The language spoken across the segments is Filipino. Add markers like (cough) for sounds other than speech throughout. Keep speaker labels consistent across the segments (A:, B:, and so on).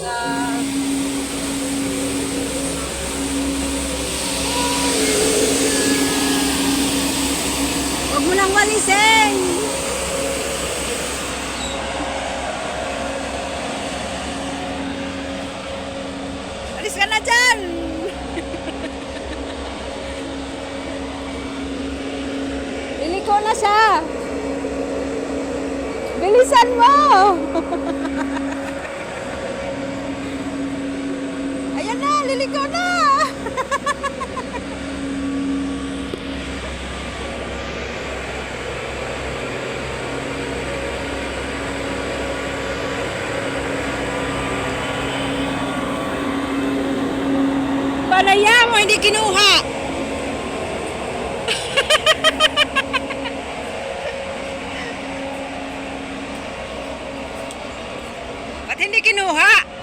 A: Huwag mo nang walisin! Alis ka na dyan! (laughs) Liliko na siya! Bilisan mo! (laughs) Ayan na! Liliko (laughs) na! Palaya mo, hindi kinuha! (laughs) Ba't hindi kinuha?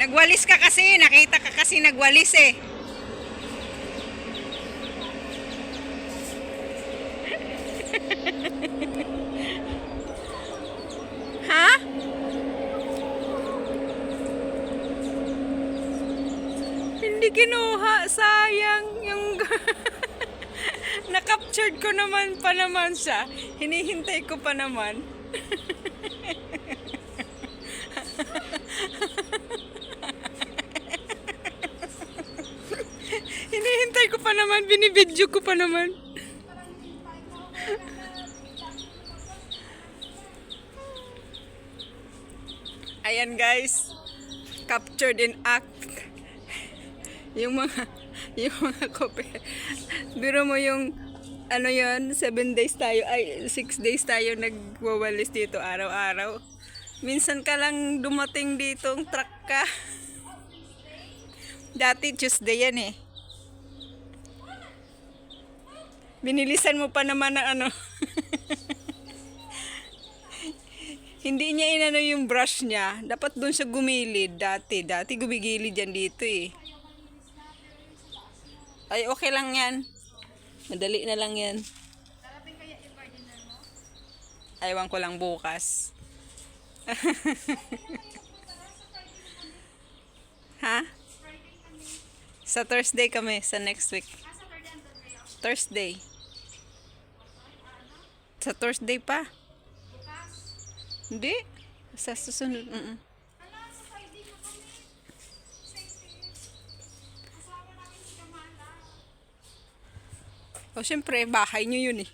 A: Nagwalis ka kasi, nakita ka kasi nagwalis eh. (laughs) ha? Hindi kinuha, sayang yung (laughs) na-captured ko naman pa naman siya. Hinihintay ko pa naman. (laughs) Hinihintay ko pa naman, binibidyo ko pa naman. Ayan guys, captured in act. Yung mga, yung mga kope. Biro mo yung, ano yon 7 days tayo, ay 6 days tayo nagwawalis dito araw-araw. Minsan ka lang dumating dito truck ka. Dati Tuesday yan eh. Binilisan mo pa naman na ano. Hindi niya inano yung brush niya. Dapat doon siya gumilid dati. Dati gumigilid yan dito eh. Ay, okay lang yan. Madali na lang yan. Aywan ko lang bukas. (laughs) ha? Sa Thursday kami, sa next week. Thursday. Sa Thursday pa. Hindi. Sa susunod. Mm O, syempre, bahay nyo yun eh.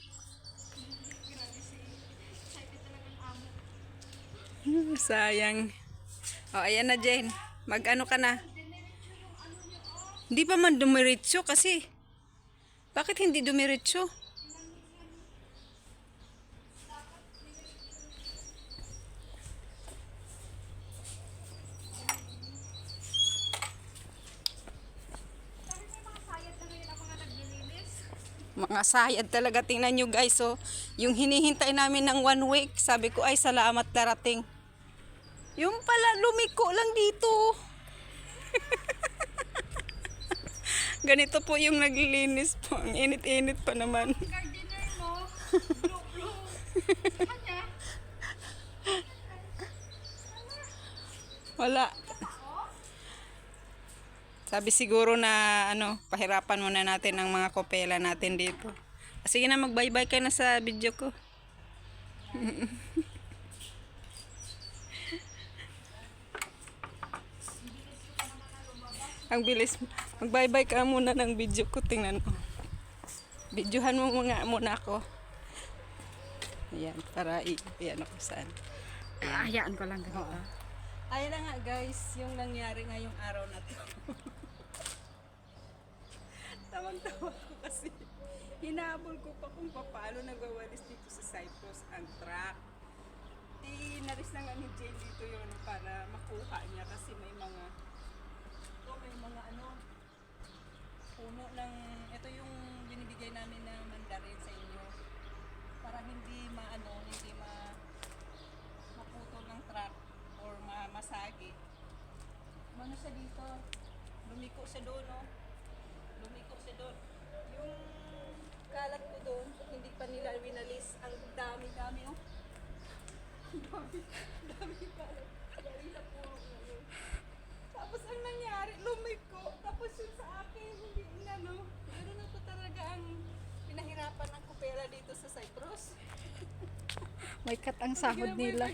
A: (laughs) Sayang. O, ayan na, Jen. Mag-ano ka na? Hindi pa man dumiretso kasi. Bakit hindi dumiretso? Mga sayad talaga. Tingnan nyo guys. So, yung hinihintay namin ng one week, sabi ko ay salamat darating. Yung pala, lumiko lang dito. (laughs) Ganito po yung naglilinis po. Ang init-init pa naman.
B: Gardener mo, (laughs) blue, blue.
A: Wala. Sabi siguro na ano, pahirapan muna natin ang mga kopela natin dito. Sige na, mag-bye-bye ka na sa video ko. (laughs) ang bilis. Mag-bye-bye ka muna ng video ko. Tingnan mo. Videohan mo muna, muna ako. Ayan, para i-ayan ako saan.
B: Hayaan ko lang ganito.
A: Ayun na nga guys, yung nangyari ngayong araw na to. Tawang-tawa ko kasi hinabol ko pa kung paano nagawalis dito sa Cyprus ang truck. Eh, naris na nga ni Jane dito yun para makuha niya kasi may mga ito may mga ano puno ng ito yung binibigay namin na mandarin sa inyo para hindi maano hindi ma maputol ng truck or ma masagi. Ano siya dito? Lumiko siya doon, no? Doon. Yung kalat ko doon, hindi pa nila winalis. Ang dami-dami, oh. dami, dami ka. Galing na puro ngayon. Tapos ang nangyari, lumiko. Tapos yun sa akin, hindi inano. Ganun ako talaga ang pinahirapan ng kupela dito sa Cyprus.
B: May cut ang sahod nila.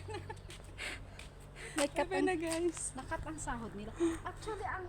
B: May cut ang,
A: na guys.
B: nakat ang sahod nila. Actually, ang